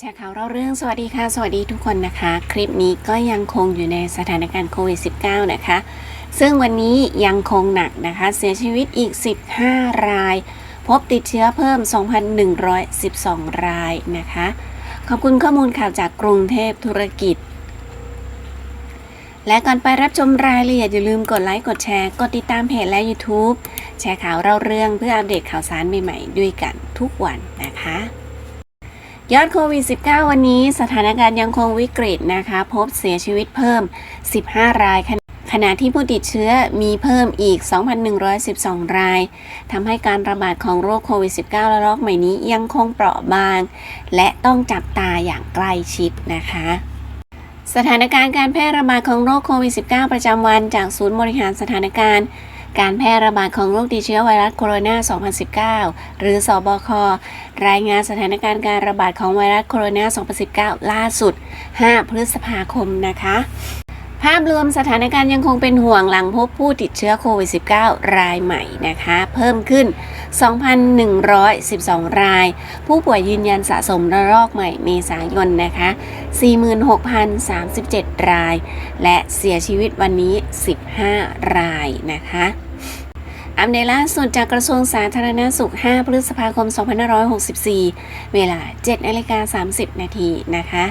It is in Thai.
แชร์ข่าวเราเรื่องสวัสดีค่ะ สวัสดีทุกคนนะคะ คลิปนี้ก็ยังคงอยู่ในสถานการณ์โควิด -19 นะคะ ซึ่งวันนี้ยังคงหนักนะคะ เสียชีวิตอีก 15 ราย พบติดเชื้อเพิ่ม 2,112 รายนะคะ ขอบคุณข้อมูลข่าวจากกรุงเทพธุรกิจ และก่อนไปรับชมรายละเอียดอย่าลืมกดไลค์กดแชร์กดติดตามเพจและ YouTube แชร์ข่าวเราเรื่องเพื่ออัปเดตข่าวสารใหม่ๆ ด้วยกันทุกวันนะคะ ยอดโควิด -19 วันนี้สถานการณ์ยังคงวิกฤตนะคะ พบเสียชีวิตเพิ่ม 15 ราย ขณะที่ผู้ติดเชื้อมีเพิ่มอีก 2,112 รายทำให้การระบาดของโรคโควิด -19 ระลอกใหม่นี้ยังคงเปราะบาง และต้องจับตาอย่างใกล้ชิดนะคะสถานการณ์การแพร่ระบาดของโรคโควิด -19 ประจำวันจากศูนย์บริหารสถานการณ์ การแพร่ระบาดของโรคติดเชื้อไวรัสโคโรนา 2019 หรือสบค รายงานสถานการณ์การระบาดของไวรัสโคโรนา 2019 ล่าสุด 5 พฤษภาคมนะคะภาพรวมสถานการณ์ยังคงเป็นห่วงหลังพบผู้ติดเชื้อโควิด -19 รายใหม่นะคะ เพิ่มขึ้น 2,112 ราย ผู้ป่วยยืนยันสะสมระลอกใหม่เมษายนนะคะ 46,037 ราย และเสียชีวิตวันนี้ 15 รายนะคะ อัปเดตล่าสุดจากกระทรวงสาธารณสุข 5 พฤษภาคม 2564 เวลา 7นาฬิกา30 นาทีนะคะ